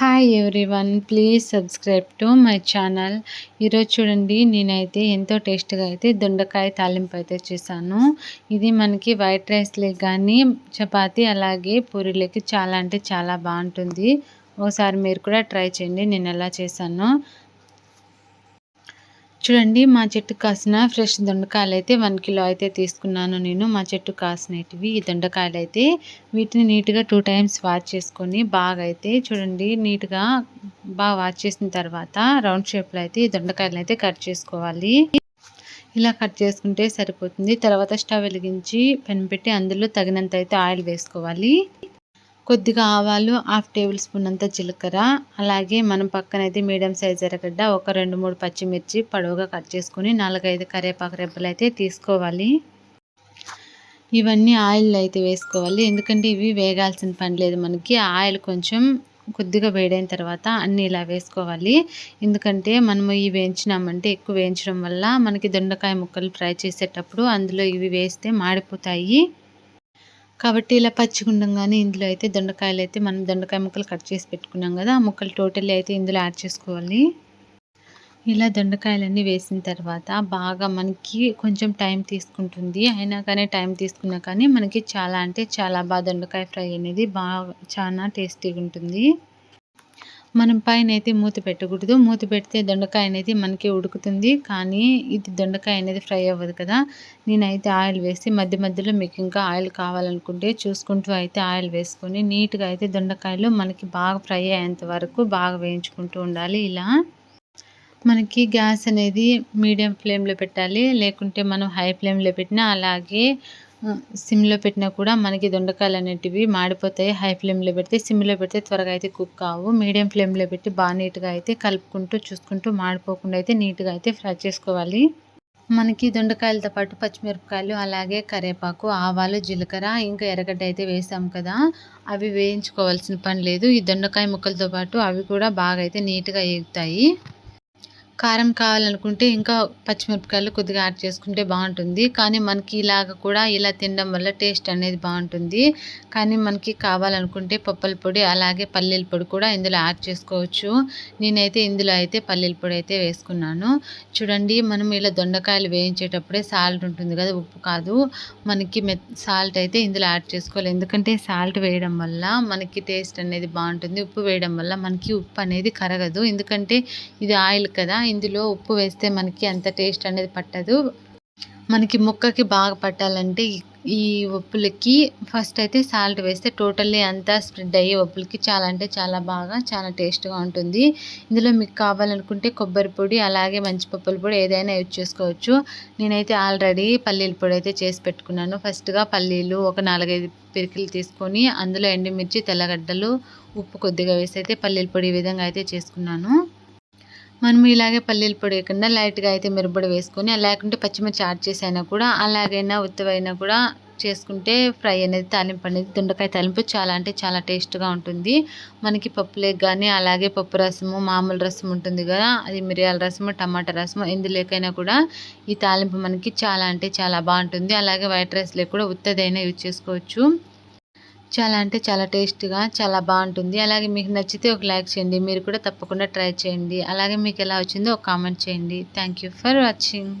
Hi everyone please subscribe to my channel ఈరోజు చూడండి నేనైతే ఎంతో టేస్ట్గా అయితే దొండకాయ తాలింపు అయితే చేశాను. ఇది మనకి వైట్ రైస్లే కానీ చపాతీ అలాగే పూరీలకి చాలా అంటే చాలా బాగుంటుంది. ఒకసారి మీరు కూడా ట్రై చేయండి నేను ఎలా చేశానో. చూడండి మా చెట్టు కాసిన ఫ్రెష్ దొండకాయలు అయితే వన్ కిలో అయితే తీసుకున్నాను నేను. మా చెట్టు కాసినవి ఈ దొండకాయలు అయితే వీటిని నీట్గా టూ టైమ్స్ వాష్ చేసుకొని బాగా అయితే చూడండి నీట్గా బాగా వాష్ చేసిన తర్వాత రౌండ్ షేప్లో అయితే ఈ దొండకాయలు అయితే కట్ చేసుకోవాలి. ఇలా కట్ చేసుకుంటే సరిపోతుంది. తర్వాత స్టవ్ వెలిగించి పెన్ పెట్టి అందులో తగినంత అయితే ఆయిల్ వేసుకోవాలి. కొద్దిగా ఆవాలు హాఫ్ టేబుల్ స్పూన్ అంత జీలకర్ర అలాగే మనం పక్కన అయితే మీడియం సైజ్ ఎర్రగడ్డ ఒక రెండు మూడు పచ్చిమిర్చి పొడవుగా కట్ చేసుకుని నాలుగైదు కరివేపాకు రెబ్బలు అయితే తీసుకోవాలి. ఇవన్నీ ఆయిల్ అయితే వేసుకోవాలి. ఎందుకంటే ఇవి వేగాల్సిన పని లేదు మనకి. ఆయిల్ కొంచెం కొద్దిగా వేడైన తర్వాత అన్నీ ఇలా వేసుకోవాలి. ఎందుకంటే మనము ఇవి వేయించినామంటే ఎక్కువ వేయించడం వల్ల మనకి దొండకాయ ముక్కలు ఫ్రై చేసేటప్పుడు అందులో ఇవి వేస్తే మాడిపోతాయి. కాబట్టి ఇలా పచ్చిగుండంగానే ఇందులో అయితే దొండకాయలు అయితే మనం దొండకాయ ముక్కలు కట్ చేసి పెట్టుకున్నాం కదా ఆ ముక్కలు టోటల్లీ అయితే ఇందులో యాడ్ చేసుకోవాలి. ఇలా దొండకాయలన్నీ వేసిన తర్వాత బాగా మనకి కొంచెం టైం తీసుకుంటుంది. అయినా కానీ టైం తీసుకున్నా కానీ మనకి చాలా అంటే చాలా బాగా దొండకాయ ఫ్రై అనేది బాగా చాలా టేస్టీగా ఉంటుంది. మనం పైన అయితే మూత పెట్టకూడదు. మూత పెడితే దొండకాయ అనేది మనకి ఉడుకుతుంది. కానీ ఇది దొండకాయ అనేది ఫ్రై అవ్వదు కదా. నేనైతే ఆయిల్ వేసి మధ్య మధ్యలో మీకు ఇంకా ఆయిల్ కావాలనుకుంటే చూసుకుంటూ అయితే ఆయిల్ వేసుకొని నీట్గా అయితే దొండకాయలు మనకి బాగా ఫ్రై అయ్యేంత వరకు బాగా వేయించుకుంటూ ఉండాలి ఇలా. మనకి గ్యాస్ అనేది మీడియం ఫ్లేమ్లో పెట్టాలి. లేకుంటే మనం హై ఫ్లేమ్లో పెట్టినా అలాగే సిమ్లో పెట్టినా కూడా మనకి దొండకాయలు అనేటివి మాడిపోతాయి. హై ఫ్లేమ్లో పెడితే సిమ్లో పెడితే త్వరగా అయితే కుక్ కావు. మీడియం ఫ్లేమ్లో పెట్టి బాగా నీట్గా అయితే కలుపుకుంటూ చూసుకుంటూ మాడిపోకుండా అయితే నీట్గా అయితే ఫ్రై చేసుకోవాలి. మనకి దొండకాయలతో పాటు పచ్చిమిరపకాయలు అలాగే కరివేపాకు ఆవాలు జీలకర్ర ఇంకా ఎర్రగడ్డ అయితే వేసాం కదా అవి వేయించుకోవాల్సిన పని లేదు. ఈ దొండకాయ ముక్కలతో పాటు అవి కూడా బాగా అయితే నీట్గా ఎగుతాయి కారం కావాలనుకుంటే ఇంకా పచ్చిమిరపకాయలు కొద్దిగా యాడ్ చేసుకుంటే బాగుంటుంది. కానీ మనకి ఇలాగ కూడా ఇలా తినడం వల్ల టేస్ట్ అనేది బాగుంటుంది. కానీ మనకి కావాలనుకుంటే పప్పుల పొడి అలాగే పల్లీల పొడి కూడా ఇందులో యాడ్ చేసుకోవచ్చు. నేనైతే ఇందులో అయితే పల్లీల పొడి అయితే వేసుకున్నాను. చూడండి మనం ఇలా దొండకాయలు వేయించేటప్పుడే సాల్ట్ ఉంటుంది కదా ఉప్పు కాదు. మనకి మె సాల్ట్ అయితే ఇందులో యాడ్ చేసుకోవాలి. ఎందుకంటే సాల్ట్ వేయడం వల్ల మనకి టేస్ట్ అనేది బాగుంటుంది. ఉప్పు వేయడం వల్ల మనకి ఉప్పు అనేది కరగదు. ఎందుకంటే ఇది ఆయిల్ కదా ఇందులో ఉప్పు వేస్తే మనకి అంత టేస్ట్ అనేది పట్టదు. మనకి ముక్కకి బాగా పట్టాలంటే ఈ ఉప్పులకి ఫస్ట్ అయితే సాల్ట్ వేస్తే టోటల్లీ అంతా స్ప్రెడ్ అయ్యి ఉప్పులకి చాలా అంటే చాలా బాగా చాలా టేస్ట్గా ఉంటుంది. ఇందులో మీకు కావాలనుకుంటే కొబ్బరి పొడి అలాగే మంచి పప్పుల పొడి ఏదైనా యూజ్ చేసుకోవచ్చు. నేనైతే ఆల్రెడీ పల్లీల పొడి అయితే చేసి పెట్టుకున్నాను. ఫస్ట్గా పల్లీలు ఒక నాలుగైదు పిరికిలు తీసుకొని అందులో ఎండుమిర్చి తెల్లగడ్డలు ఉప్పు కొద్దిగా వేసి అయితే పల్లీల పొడి ఈ విధంగా అయితే చేసుకున్నాను. మనం ఇలాగే పల్లీల పొడి వేయకుండా లైట్గా అయితే మిరపొడి వేసుకొని లేకుంటే పచ్చిమిర్చి యాడ్ చేసైనా కూడా అలాగైనా ఉత్తవైనా కూడా చేసుకుంటే ఫ్రై అనేది తాలింపు అనేది దొండకాయ తాలింపు చాలా అంటే చాలా టేస్ట్గా ఉంటుంది. మనకి పప్పులేక కానీ అలాగే పప్పు రసము మామూలు రసం ఉంటుంది కదా అది మిరియాల రసము టమాటా రసము ఎందులోకైనా కూడా ఈ తాలింపు మనకి చాలా అంటే చాలా బాగుంటుంది. అలాగే వైట్ రైస్లో కూడా ఉత్తదైనా యూజ్ చేసుకోవచ్చు. చాలా అంటే చాలా టేస్ట్గా చాలా బాగుంటుంది. అలాగే మీకు నచ్చితే ఒక లైక్ చేయండి. మీరు కూడా తప్పకుండా ట్రై చేయండి. అలాగే మీకు ఎలా వచ్చిందో ఒక కామెంట్ చేయండి. Thank for watching.